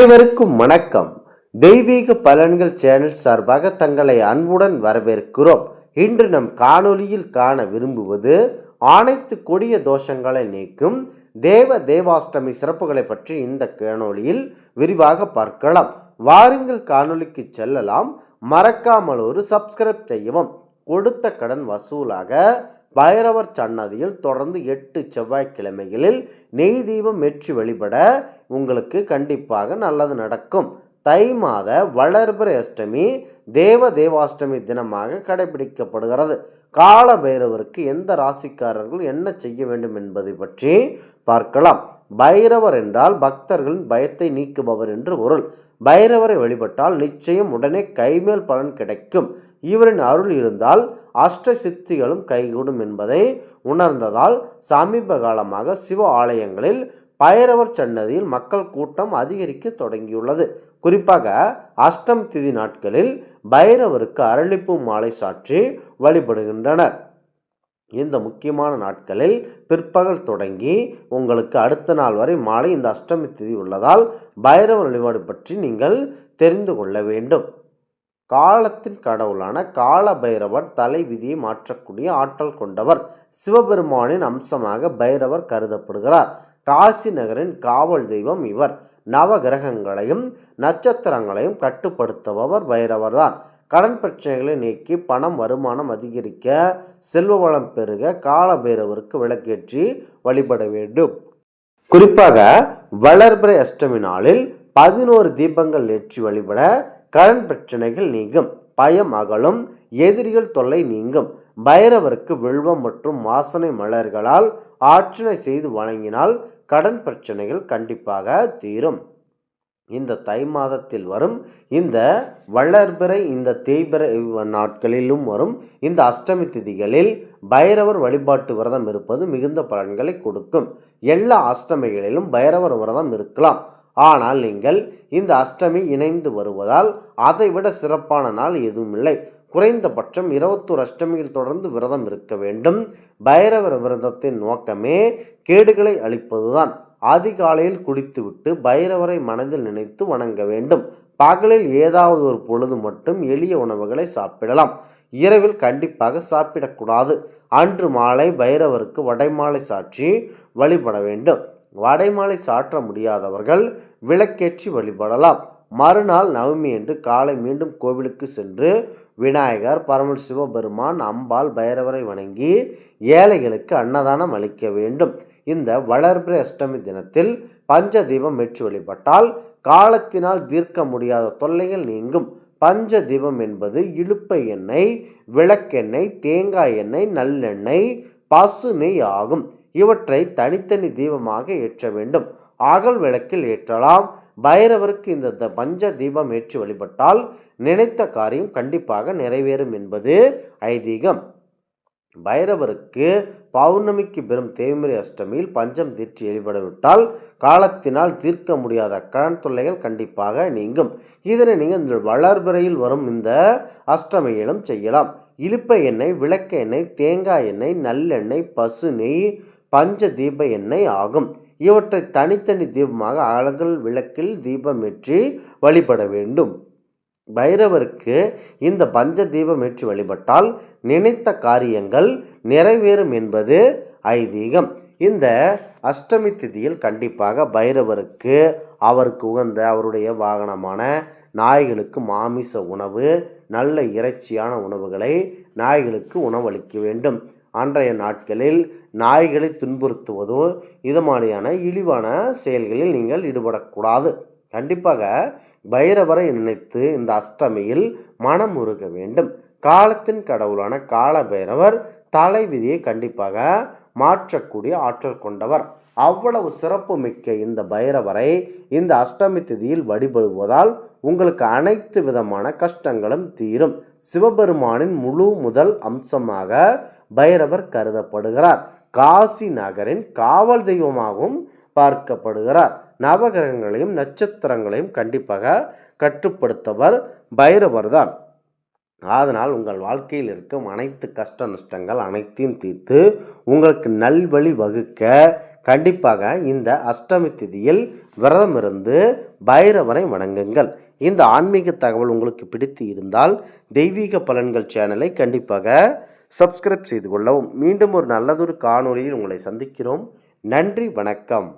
அனைவருக்கும் வணக்கம். தெய்வீக பலன்கள் சேனல் சார்பாக தங்களை அன்புடன் வரவேற்கிறோம். இன்று நம் காணொளியில் காண விரும்புவது அனைத்து கொடிய தோஷங்களை நீக்கும் தேவ தேவாஷ்டமி சிறப்புகளை பற்றி இந்த காணொளியில் விரிவாக பார்க்கலாம். வாருங்கள் காணொலிக்கு செல்லலாம். மறக்காமல் ஒரு சப்ஸ்கிரைப் செய்யவும். கொடுத்த கடன் வசூலாக பைரவர் சன்னதியில் தொடர்ந்து எட்டு செவ்வாய்க்கிழமைகளில் நெய் தீபம் ஏற்றி வழிபட உங்களுக்கு கண்டிப்பாக நல்லது நடக்கும். தை மாத வளர்பிறை அஷ்டமி தேவ தேவாஷ்டமி தினமாக கடைபிடிக்கப்படுகிறது. கால பைரவருக்கு எந்த ராசிக்காரர்கள் என்ன செய்ய வேண்டும் என்பதை பற்றி பார்க்கலாம். பைரவர் என்றால் பக்தர்களின் பயத்தை நீக்குபவர் என்று பொருள். பைரவரை வழிபட்டால் நிச்சயம் உடனே கைமேல் பலன் கிடைக்கும். இவரின் அருள் இருந்தால் அஷ்ட சித்திகளும் கைகூடும் என்பதை உணர்ந்ததால் சமீப காலமாக சிவ ஆலயங்களில் பைரவர் சன்னதியில் மக்கள் கூட்டம் அதிகரிக்க தொடங்கியுள்ளது. குறிப்பாக அஷ்டம் திதி நாட்களில் பைரவருக்கு அரளிப்பு மாலை சாற்றி வழிபடுகின்றனர். இந்த முக்கியமான நாட்களில் பிற்பகல் தொடங்கி உங்களுக்கு அடுத்த நாள் வரை மாலை இந்த அஷ்டமி திதி உள்ளதால் பைரவர் வழிபாடு பற்றி நீங்கள் தெரிந்து கொள்ள வேண்டும். காலத்தின் கடவுளான கால பைரவர் தலை விதியை மாற்றக்கூடிய ஆற்றல் கொண்டவர். சிவபெருமானின் அம்சமாக பைரவர் கருதப்படுகிறார். காசி நகரின் காவல் தெய்வம் இவர். நவகிரகங்களையும் நட்சத்திரங்களையும் கட்டுப்படுத்துபவர் பைரவர்தான். கடன் பிரச்சனைகளை நீக்கி பணம் வருமானம் அதிகரிக்க செல்வ வளம் பெருக கால பைரவருக்கு விளக்கேற்றி வழிபட வேண்டும். குறிப்பாக வளர்பிறை அஷ்டமி நாளில் பதினோரு தீபங்கள் ஏற்றி வழிபட கடன் பிரச்சனைகள் நீங்கும். பயம் அகலும் எதிரிகள் தொல்லை நீங்கும். பைரவருக்கு வில்வம் மற்றும் வாசனை மலர்களால் ஆட்சினை செய்து வழங்கினால் கடன் பிரச்சனைகள் கண்டிப்பாக தீரும். இந்த தை மாதத்தில் வரும் இந்த வளர்பிறை இந்த தேய்பிறை நாட்களிலும் வரும் இந்த அஷ்டமி திதிகளில் பைரவர் வழிபாட்டு விரதம் இருப்பது மிகுந்த பலன்களை கொடுக்கும். எல்லா அஷ்டமிகளிலும் பைரவர் விரதம் இருக்கலாம். ஆனால் நீங்கள் இந்த அஷ்டமி இணைந்து வருவதால் அதைவிட சிறப்பான நாள் எதுவும் இல்லை குறைந்தபட்சம் இருபத்தோரு அஷ்டமியில் தொடர்ந்து விரதம் இருக்க வேண்டும். பைரவர் விரதத்தின் நோக்கமே கேடுகளை அளிப்பதுதான். அதிகாலையில் குடித்துவிட்டு பைரவரை மனதில் நினைத்து வணங்க வேண்டும். பகலில் ஏதாவது ஒரு பொழுது மட்டும் எளிய உணவுகளை சாப்பிடலாம். இரவில் கண்டிப்பாக சாப்பிடக்கூடாது. அன்று மாலை பைரவருக்கு வடைமாலை சாற்றி வழிபட வேண்டும். வடைமாலை சாற்ற முடியாதவர்கள் விளக்கேற்றி வழிபடலாம். மறுநாள் நவமி என்று காலை மீண்டும் கோவிலுக்கு சென்று விநாயகர் பரமல் சிவபெருமான் அம்பாள் பைரவரை வணங்கி ஏழைகளுக்கு அன்னதானம் அளிக்க வேண்டும். இந்த வளர்பிறை அஷ்டமி தினத்தில் பஞ்ச தீபம் ஏற்றி வழிபட்டால் காலத்தினால் தீர்க்க முடியாத தொல்லைகள் நீங்கும். பஞ்ச தீபம் என்பது இழுப்பை எண்ணெய் விளக்கெண்ணெய் தேங்காய் எண்ணெய் நல்லெண்ணெய் பசு நெய் ஆகும். இவற்றை தனித்தனி தீபமாக ஏற்ற வேண்டும். அகல் விளக்கில் ஏற்றலாம். பைரவருக்கு இந்த த- பஞ்ச தீபம் ஏற்றி வழிபட்டால் நினைத்த காரியம் கண்டிப்பாக நிறைவேறும் என்பது ஐதீகம். பைரவருக்கு பௌர்ணமிக்கு பெறும் தேய்முறை அஷ்டமியில் பஞ்சம் தீர்ச்சி வழிபடவிட்டால் காலத்தினால் தீர்க்க முடியாத கடன் தொல்லைகள் கண்டிப்பாக நீங்கும். இதனை நீங்கள் இந்த வளர்பிறையில் வரும் இந்த அஷ்டமியிலும் செய்யலாம். இழுப்ப எண்ணெய் விளக்க எண்ணெய் தேங்காய் எண்ணெய் நல்லெண்ணெய் பசு நெய் பஞ்ச தீப எண்ணெய் ஆகும். இவற்றை தனித்தனி தீபமாக அழகல் விளக்கில் தீபமேற்றி வழிபட வேண்டும். பைரவருக்கு இந்த பஞ்ச தீபம் ஏற்றி வழிபட்டால் நினைத்த காரியங்கள் நிறைவேறும் என்பது ஐதீகம். இந்த அஷ்டமி திதியில் கண்டிப்பாக பைரவருக்கு அவருக்கு உகந்த அவருடைய வாகனமான நாய்களுக்கு மாமிச உணவு நல்ல இறைச்சியான உணவுகளை நாய்களுக்கு உணவளிக்க வேண்டும். அன்றைய நாட்களில் நாய்களை துன்புறுத்துவதோ இது மாதிரியான இழிவான செயல்களில் நீங்கள் ஈடுபடக்கூடாது. கண்டிப்பாக பைரவரை நினைத்து இந்த அஷ்டமியில் மனம் உருக வேண்டும். காலத்தின் கடவுளான கால பைரவர் தலை விதியை கண்டிப்பாக மாற்றக்கூடிய ஆற்றல் கொண்டவர். அவ்வளவு சிறப்பு மிக்க இந்த பைரவரை இந்த அஷ்டமி திதியில் வழிபடுவதால் உங்களுக்கு அனைத்து விதமான கஷ்டங்களும் தீரும். சிவபெருமானின் முழு முதல் அம்சமாக பைரவர் கருதப்படுகிறார். காசி நகரின் காவல் தெய்வமாகவும் பார்க்கப்படுகிறார். நவகிரகங்களையும் நட்சத்திரங்களையும் கண்டிப்பாக கட்டுப்படுத்தவர் பைரவர்தான். அதனால் உங்கள் வாழ்க்கையில் இருக்கும் அனைத்து கஷ்ட நஷ்டங்கள் அனைத்தையும் தீர்த்து உங்களுக்கு நல்வழி வகுக்க கண்டிப்பாக இந்த அஷ்டமி திதியில் விரதம் இருந்து பைரவரை வணங்குங்கள். இந்த ஆன்மீக தகவல் உங்களுக்கு பிடித்து இருந்தால் தெய்வீக பலன்கள் சேனலை கண்டிப்பாக சப்ஸ்கிரைப் செய்து கொள்ளவும். மீண்டும் ஒரு நல்லதொரு காணொளியில் உங்களை சந்திக்கிறோம். நன்றி வணக்கம்.